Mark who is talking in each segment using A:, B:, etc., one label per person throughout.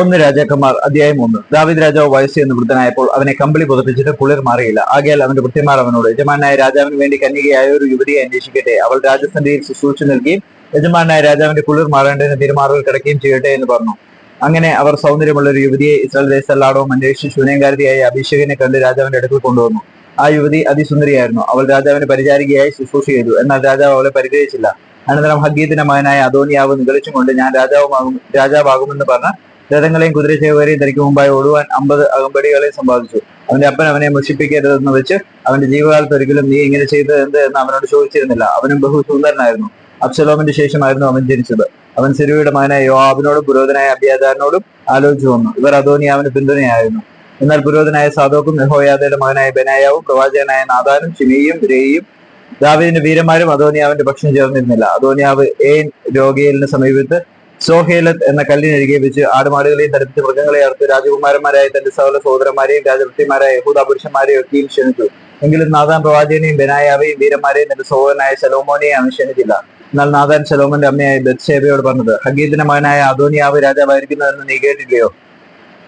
A: ഒന്ന് രാജാക്കന്മാർ അധ്യായം ഒന്ന്. ദാവിദ് രാജാവ് വയസ്സ് എന്ന് വൃദ്ധനായപ്പോൾ അവനെ കമ്പിളി പുതപ്പിച്ചിട്ട് കുളിർ മാറിയില്ല. ആകയാൽ അവന്റെ വൃത്തിമാർ അവനോട് യജമാനായ രാജാവിന് വേണ്ടി കന്യകയായ ഒരു യുവതിയെ അന്വേഷിക്കട്ടെ. അവൾ രാജസന്ധിയിൽ ശുശ്രൂഷ നൽകുകയും യജമാനായ രാജാവിന്റെ കുളിർ മാറേണ്ടതിന് തിരുമാറുകൾ കിടക്കുകയും ചെയ്യട്ടെ എന്ന് പറഞ്ഞു. അങ്ങനെ അവർ സൗന്ദര്യമുള്ള ഒരു യുവതിയെ ഇസ്രായേൽ ദേശത്തല്ലാടവും അന്വേഷിച്ച് ശൂന്യകാരിയായ അഭിഷേകനെ കണ്ട് രാജാവിന്റെ അടുക്കൽ കൊണ്ടുവന്നു. ആ യുവതി അതിസുന്ദരിയായിരുന്നു. അവൾ രാജാവിന് പരിചാരികയായി ശുശ്രൂഷ ചെയ്തു. എന്നാൽ രാജാവ് അവളെ പരിഗ്രഹിച്ചില്ല അനന്തരം ഹഗീത്തിന്റെ മകനായ അദോനിയാവ് നിഗളിച്ചും കൊണ്ട് ഞാൻ രാജാവുമാകും രാജാവാകുമെന്ന് പറഞ്ഞ രഥങ്ങളെയും കുതിരശേഖരെയും തനിക്ക് മുമ്പായി ഓടുവാൻ അമ്പത് അകമ്പടികളെ സമ്പാദിച്ചു. അവന്റെ അപ്പൻ അവനെ മുഷിപ്പിക്കരുതെന്ന് വെച്ച് അവന്റെ ജീവകാലത്ത് ഒരിക്കലും നീ ഇങ്ങനെ ചെയ്തത് എന്ത് എന്ന് അവനോട് ചോദിച്ചിരുന്നില്ല. അവനും ബഹു സുന്ദരനായിരുന്നു അബ്സലോമിന്റെ ശേഷമായിരുന്നു അവൻ ജനിച്ചത്. അവൻ സിരുവിയുടെ മകനായ യോവാബിനോടും പുരോധനായ അബിയാദാറിനോടും ആലോചിച്ചു വന്നു. ഇവർ അദോനിയാവിന് പിന്തുണയായിരുന്നു. എന്നാൽ പുരോധനായ സാദോക്കും നെഹോയാദയുടെ മകനായ ബനായാവും പ്രവാചകനായ നാദാനും ചിമിയും രേയും ദാവിദിന്റെ വീരന്മാരും അദോനിയാവിന്റെ പക്ഷം ചേർന്നിരുന്നില്ല. അദോനിയാവ് ഏൻ രോഗിയലിന് സമീപത്ത് സോഹേലത്ത് എന്ന കല്ലിനരികെ വെച്ച് ആടുമാടുകളെയും തടുപ്പിച്ച് മൃഗങ്ങളെ അറുത്ത് രാജകുമാരന്മാരായ തന്റെ സകല സഹോദരന്മാരെയും രാജവൃത്തിമാരായ യഹൂദ പുരുഷന്മാരെയും ഒക്കെയും ക്ഷണിച്ചു. എങ്കിലും നാദാൻ പ്രവാചകനെയും ബനായാവെയും വീരന്മാരെയും തന്റെ സഹോദരനായ ശലോമോനെയും അവൻ ക്ഷണിച്ചില്ല എന്നാൽ നാദാൻ ശലോമന്റെ അമ്മയായ ബത്സേബയോട് പറഞ്ഞത് ഹഗീദിന്റെ മകനായ അദോനിയാവ് രാജാവായിരിക്കുന്നതെന്ന് നീ കേട്ടില്ലയോ?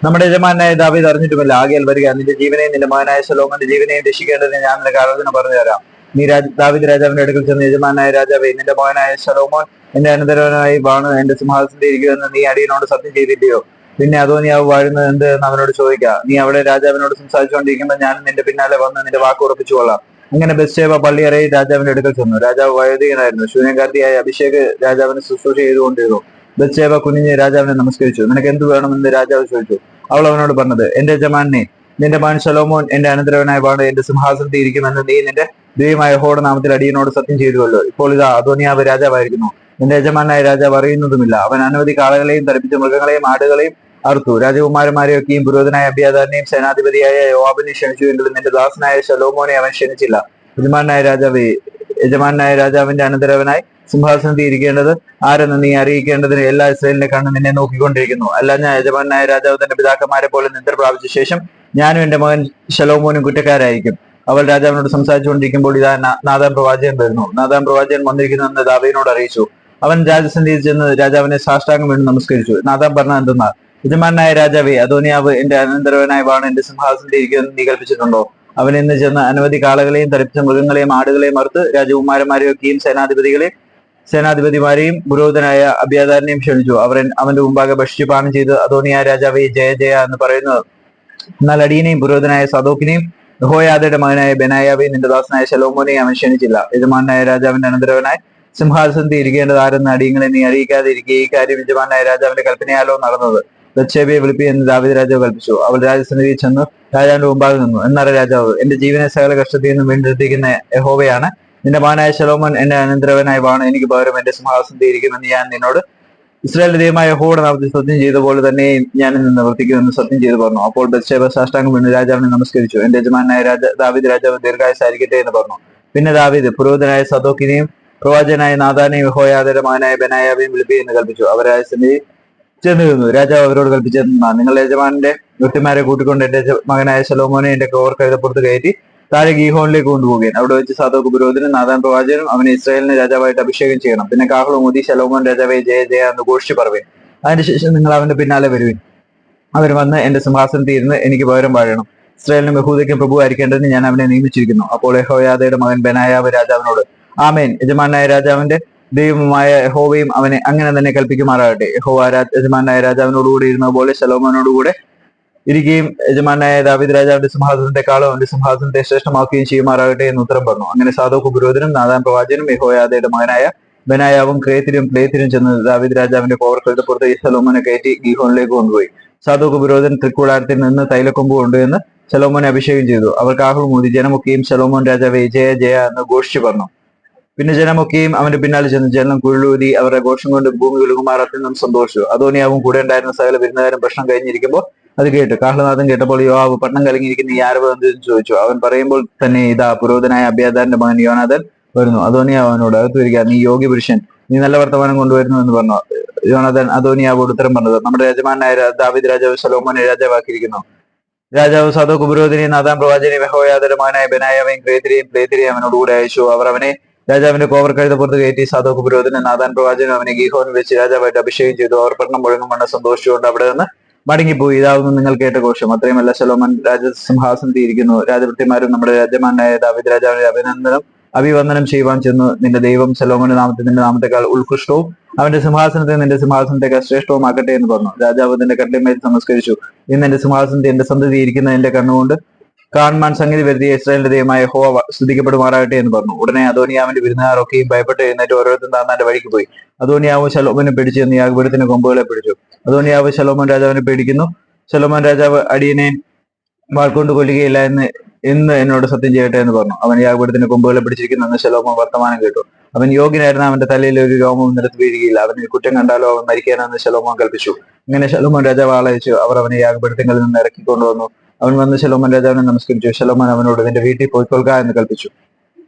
A: നമ്മുടെ യജമാനായ ദാവീദ് അറിഞ്ഞിട്ടുമില്ല. ആകെയാൽ വരിക. നിന്റെ ജീവനെയും നിന്റെ മകനായ ശലോമന്റെ ജീവനെയും രക്ഷിക്കേണ്ടതിന് ഞാൻ നിന്റെ കാരണത്തിന് പറഞ്ഞു തരാം. നീ രാജ ദാവിദ് രാജാവിന്റെ അടുക്കൽ ചെന്ന് യജമാനായ രാജാവേ നിന്റെ മോനായ ശലോമോൻ എന്റെ അനന്തരവനായി വാണു എന്റെ സിംഹാസനത്തിൽ ഇരിക്കുമെന്ന് നീ അടിയനോട് സത്യം ചെയ്തില്ലയോ പിന്നെ അതോ നീ അവ വാഴുന്നത് എന്ത് എന്ന് അവനോട് ചോദിക്കാം. നീ അവിടെ രാജാവിനോട് സംസാരിച്ചുകൊണ്ടിരിക്കുമ്പോൾ ഞാൻ നിന്റെ പിന്നാലെ വന്ന് നിന്റെ വാക്ക് ഉറപ്പിച്ചു കൊള്ളാം. അങ്ങനെ ബസ്സേവ പള്ളിയറയിൽ രാജാവിന്റെ അടുക്കൽ ചെന്നു. രാജാവ് വയോധികനായിരുന്നു. ശൂന്യകാർത്തിയായ അഭിഷേക് രാജാവിന് ശുശ്രൂഷ ചെയ്തുകൊണ്ടിരുന്നു. ബസ്സേവ കുനിഞ്ഞ് രാജാവിനെ നമസ്കരിച്ചു. നിനക്ക് എന്ത് വേണമെന്ന്? രാജാവ് ചോദിച്ചു. അവൾ അവനോട് പറഞ്ഞത് എന്റെ ജമാനെ നിന്റെ മാൻ ശലോമോൻ എന്റെ അനന്തരവനായ വാണ് എന്റെ സിംഹാസനത്തിൽ ഇരിക്കുമെന്ന് നീ നിന്റെ ദൈവമായ ഹോട നാമത്തിൽ അടിയനോട് സത്യം ചെയ്തുവല്ലോ. ഇപ്പോൾ ഇതാ അധോനിയാവ് രാജാവായിരിക്കുന്നു നിന്റെ യജമാനായ രാജാവ് അറിയുന്നതുമില്ല അവൻ അനവധി കാളകളെയും തടിപ്പിച്ച മൃഗങ്ങളെയും ആടുകളെയും അറുത്തു. രാജകുമാരന്മാരെയൊക്കെയും പുരോധനായ അഭ്യാധാരനെയും സേനാധിപതിയായ യോവാബിനെ ക്ഷണിച്ചു എങ്കിലും നിന്റെ ദാസനായ ശലോമോനെ അവൻ ക്ഷണിച്ചില്ല. യജമാനായ രാജാവ് യജമാനായ രാജാവിന്റെ അനന്തരവനായി സിംഹാസനത്തിൽ ഇരിക്കേണ്ടത് ആരെന്ന് നീ അറിയിക്കേണ്ടതിന് എല്ലാ ഇസ്രയേലിന്റെ കണ്ണ് നിന്നെ നോക്കിക്കൊണ്ടിരിക്കുന്നു. അല്ല ഞാൻ യജമാനായ രാജാവ് തന്റെ പിതാക്കന്മാരെ പോലെ നിദ്ര പ്രാപിച്ച ശേഷം ഞാനും എന്റെ മകൻ ശലോമോനും കുറ്റക്കാരായിരിക്കും. അവൾ രാജാവിനോട് സംസാരിച്ചുകൊണ്ടിരിക്കുമ്പോൾ ഇതാ നാദാൻ പ്രവാചകൻ വരുന്നു. നാദാൻ പ്രവാചകൻ വന്നിരിക്കുന്നുവെന്ന് ദാവയനോട് അറിയിച്ചു. അവൻ രാജസന്ധിയിൽ ചെന്ന് രാജാവിനെ സാഷ്ടാംഗം വീണ് നമസ്കരിച്ചു. നാദാൻ പറഞ്ഞ എന്തെന്നാൽ യജമാനായ രാജാവേ അദോനിയാവ് എന്റെ അനന്തരവനായ വാണ് എന്റെ സിംഹാസനത്തിൽ ഇരിക്കുമെന്ന് നീ കൽപ്പിച്ചിട്ടുണ്ടോ? അവൻ ഇന്ന് ചെന്ന് അനവധി കാളകളെയും തരിപ്പിച്ച മൃഗങ്ങളെയും ആടുകളെയും മറുത്ത് രാജകുമാരന്മാരെയൊക്കെയും സേനാധിപതികളെയും സേനാധിപതിമാരെയും പുരോഹിതനായ അഭ്യാതാരനെയും ക്ഷണിച്ചു. അവർ അവന്റെ മുമ്പാകെ ഭക്ഷിച്ചു പാനം ചെയ്ത് അദോനിയ രാജാവേ ജയ ജയ എന്ന് പറയുന്നത്. എന്നാൽ അടിയനെയും പുരോഹിതനായ സദോക്കിനെയും യഹോയാദയുടെ മകനായ ബെനായാവി നിന്റെ ദാസനായ ശലോമോനെ അവൻ ക്ഷണിച്ചില്ല. യജമാനായ രാജാവിന്റെ അനന്തരവനായി സിംഹാസനത്തിൽ ഇരിക്കേണ്ടത് ആരെന്ന് അടിയങ്ങളെ നീ അറിയിക്കാതെ ഇരിക്കുക ഈ കാര്യം യജമാനായ രാജാവിന്റെ കൽപ്പനയാലോ നടന്നത്. ബത്ഷേബയെ വിളിപ്പി എന്ന് ദാവിദ് രാജാവ് കൽപ്പിച്ചു. അവൾ രാജസന്നിധി ചെന്ന് രാജാവിന്റെ മുമ്പാകെ നിന്നു. എന്നറ രാജാവ് എന്റെ ജീവനെ സകല കഷ്ടത്തിൽ നിന്നും വീണ്ടെടുത്തിരിക്കുന്ന യഹോവയാണ്. നിന്റെ മാനായ ശലോമോൻ എന്റെ അനന്തരവനായി വാണ്. എനിക്ക് പകരം എന്റെ സിംഹാസനത്തിൽ ഇരിക്കുമെന്ന് ഞാൻ നിന്നോട് ഇസ്രായേലിന്റെ ദൈവമായ യഹോവയുടെ നാമത്തിൽ സത്യം ചെയ്ത പോലെ തന്നെ ഞാൻ ഇന്ന് നിവർത്തിക്കുമെന്ന് സത്യം ചെയ്തു പറഞ്ഞു. അപ്പോൾ ബത്ഷേബ സാഷ്ടാംഗം വീണ്. രാജാവിനെ നമസ്കരിച്ചു. എന്റെ യജമാനായ രാജ ദാവിദ് രാജാവ് ദീർഘായുസായിരിക്കട്ടെ എന്ന് പറഞ്ഞു. പിന്നെ ദാവിദ് പുരോഹിതനായ സദോക്കിനെയും പ്രവാചനായ നാദാനെയും യഹോയാദയുടെ മകനായ ബനായാവെയും വിളിപ്പി എന്ന് കൽപ്പിച്ചു. അവരായ ചെന്നിരുന്നു രാജാവ് അവരോട് കൽപ്പിച്ചെന്നാ നിങ്ങളുടെ യജമാനന്റെ വൃത്തിമാരെ കൂട്ടിക്കൊണ്ട് എന്റെ മകനായ ശലോമോനെ എന്റെ കോർ കഴുതപ്പുറത്ത് കയറ്റി താഴെ ഗീഹോണിലേക്ക് കൊണ്ടുപോകുകയും അവിടെ വെച്ച് സാധോക്ക് പുരോഹിതനും നാദാൻ പ്രവാചകനും അവനെ ഇസ്രായേലിന് രാജാവായിട്ട് അഭിഷേകം ചെയ്യണം. പിന്നെ കാഹളം മോദി ശലോമോൻ രാജാവെ ജയ ജയ എന്ന് ഘോഷിച്ചു പറയുവേൻ അതിനുശേഷം നിങ്ങൾ അവന്റെ പിന്നാലെ വരുവിൻ. അവർ വന്ന് എന്റെ സിംഹാസനത്തിൽ ഇരുന്ന് എനിക്ക് പകരം വാഴണം. ഇസ്രായേലിനും പ്രഭു ആയിരിക്കേണ്ടതിന് ഞാൻ അവനെ നിയമിച്ചിരിക്കുന്നു. അപ്പോൾ യഹോയാദയുടെ മകൻ ബനായാവ് രാജാവിനോട് ആമേൻ. യജമാനായ രാജാവിന്റെ ദൈവമായ യഹോവയും അവനെ അങ്ങനെ തന്നെ കൽപ്പിക്കുമാറാകട്ടെ. യഹോവ യജമാനായ രാജാവിനോടുകൂടി ഇരുന്ന പോലെ ശലോമോനോടുകൂടെ ഇരിക്കുകയും യജമാനായ ദാവിദ് രാജാവിന്റെ സിംഹാസനത്തെക്കാളും അവന്റെ സിംഹാസനത്തെ ശ്രേഷ്ഠമാക്കുകയും ചെയ്യുമാറാകട്ടെ എന്ന് ഉത്തരം പറഞ്ഞു. അങ്ങനെ സാധോക്ക് പുരോഹിതനും നാദാൻ പ്രവാചനും യഹോയാദയുടെ മകനായ ബനായാവും ക്രേത്തിലും പ്ലേത്തിലും ചെന്ന് ദാവിദ് രാജാവിന്റെ കോവർ പുറത്ത് ഈ ശലോമോനെ കയറ്റി ഗീഹോണിലേക്ക് കൊണ്ടുപോയി. സാധോക്ക് പുരോഹിതൻ തൃക്കൂടാരത്തിൽ നിന്ന് തൈലക്കൊമ്പ് കൊണ്ടുവന്ന് ശലോമോനെ അഭിഷേകം ചെയ്തു. അവർ കാഹളം മൂതി ജനമൊക്കെയും ശലോമോൻ രാജാവെ ജയ ജയ എന്ന് ഘോഷിച്ചു പറഞ്ഞു. പിന്നെ ജനമൊക്കെയും അവന്റെ പിന്നാലെ ചെന്ന് ജനം കുഴലൂതി അവരുടെ ഘോഷം കൊണ്ട് ഭൂമി വിളുകുമാർ അത്യന്തം സന്തോഷിച്ചു. അതോനിയാവും കൂടെ ഉണ്ടായിരുന്ന സകല വിരുന്നുകാരും ഭക്ഷണം കഴിഞ്ഞിരിക്കുമ്പോൾ അത് കേട്ടു. കാഹ്ലനാഥൻ കേട്ടപ്പോൾ യോവാബ് പട്ടണം കലങ്ങിയിരിക്കുന്ന ഈ ആരവ് എന്തെന്ന് ചോദിച്ചു? അവൻ പറയുമ്പോൾ തന്നെ ഇതാ പുരോധനായ അഭ്യാദാന്റെ മകൻ യോനാഥൻ വരുന്നു. അതോനിയാവ് അവനോട് അകത്ത് വരിക നീ യോഗി പുരുഷൻ. നീ നല്ല വർത്തമാനം കൊണ്ടുവരുന്നു എന്ന് പറഞ്ഞു. യോനാഥൻ അതോനിയാവോട് ഉത്തരം പറഞ്ഞത് നമ്മുടെ യജമാനായ ദാവിദ് രാജാവ് സലോമോനെ രാജാവാക്കിയിരിക്കുന്നു. രാജാവ് സദോക്ക് പുരോഹിതനെയും നാദാം പ്രവാചനെയും യഹോയാദയുടെ മകനായ ബനായവയും ക്രേതിരെയും അവനോട് കൂടെ അയച്ചു. അവർ അവനെ രാജാവിന്റെ കോവർ കഴുതപ്പുറത്ത് കയറ്റി സാധോക്ക് പുരോഹിതനും നാദാൻ പ്രവാചനും അവനെ ഗീഹോൻ വെച്ച് രാജാവായിട്ട് അഭിഷേകം ചെയ്തു. അവർ പട്ടണം മുഴങ്ങും വണ്ണം സന്തോഷിച്ചുകൊണ്ട് അവിടെ നിന്ന് മടങ്ങിപ്പോയി. ഇതാവുന്നു നിങ്ങൾ കേട്ട ഘോഷം. അത്രയുമല്ല ശലോമൻ രാജസിംഹാസനത്തിൽ ഇരിക്കുന്നു. രാജഭൃത്യന്മാരും നമ്മുടെ രാജമാനായ ദാവിദ് രാജാവിനെ അഭിനന്ദനം അഭിവന്ദനം ചെയ്യുവാൻ ചെന്നു. നിന്റെ ദൈവം ശലോമന്റെ നാമത്തിൽ നിന്റെ നാമത്തെക്കാൾ ഉത്കൃഷ്ടവും അവന്റെ സിംഹാസനത്തെ നിന്റെ സിംഹാസനത്തെക്കാൾ ശ്രേഷ്ഠവുമാക്കട്ടെ എന്ന് പറഞ്ഞു. രാജാവ് തന്റെ കട്ടിമേൽ നമസ്കരിച്ചു ഇന്ന് എന്റെ സിംഹാസനത്തെ എന്റെ സന്തതി ഇരിക്കുന്ന എന്റെ കണ്ണുകൊണ്ട് കാണുവാൻ സംഗതി വരുത്തിയ ഇസ്രായേലിന്റെ ദൈവമായ ഹോ സ്തുതിക്കപ്പെടുമാറാകട്ടെ എന്ന് പറഞ്ഞു. ഉടനെ അതോനിയാവിന്റെ വിരുന്നുകാരൊക്കെയും ഭയപ്പെട്ട് എഴുന്നേറ്റ് ഓരോരുത്തരും താന്നാന്റെ വഴിക്ക് പോയി. അദോനിയാവ് ശലോമനെ പിടിച്ചു എന്ന് യാഗപീഠത്തിന്റെ കൊമ്പുകളെ പിടിച്ചു. അദോനിയാവ് ശലോമൻ രാജാവിനെ പേടിക്കുന്നു. ശലോമൻ രാജാവ് അടിയനെ വാൾക്കൊണ്ട് കൊല്ലുകയില്ല എന്ന് എന്ന് എന്നോട് സത്യം ചെയ്യട്ടെ എന്ന് പറഞ്ഞു. അവൻ യാഗപീഠത്തിന്റെ കൊമ്പുകളെ പിടിച്ചിരിക്കുന്നു എന്ന് ശലോമൻ വർത്തമാനം കേട്ടു. അവൻ യോഗ്യനായിരുന്നു അവന്റെ തലയിൽ ഒരു രോമവും നിലത്ത് വീഴുകയില്ല. അവന് കുറ്റം കണ്ടാലോ അവൻ മരിക്കാനെന്ന് ശലോമോൻ കൽപ്പിച്ചു. ഇങ്ങനെ ശലോമോൻ രാജാവ് ആളയച്ചു. അവർ അവനെ യാഗപീഠത്തിൽ നിന്ന് ഇറക്കിക്കൊണ്ടുവന്നു. അവൻ വന്ന് ശലോമൻ രാജാവിനെ നമസ്കരിച്ചു. ശലോമൻ അവനോട് നിന്റെ വീട്ടിൽ പോയിക്കൊള്ളുക എന്ന് കൽപ്പിച്ചു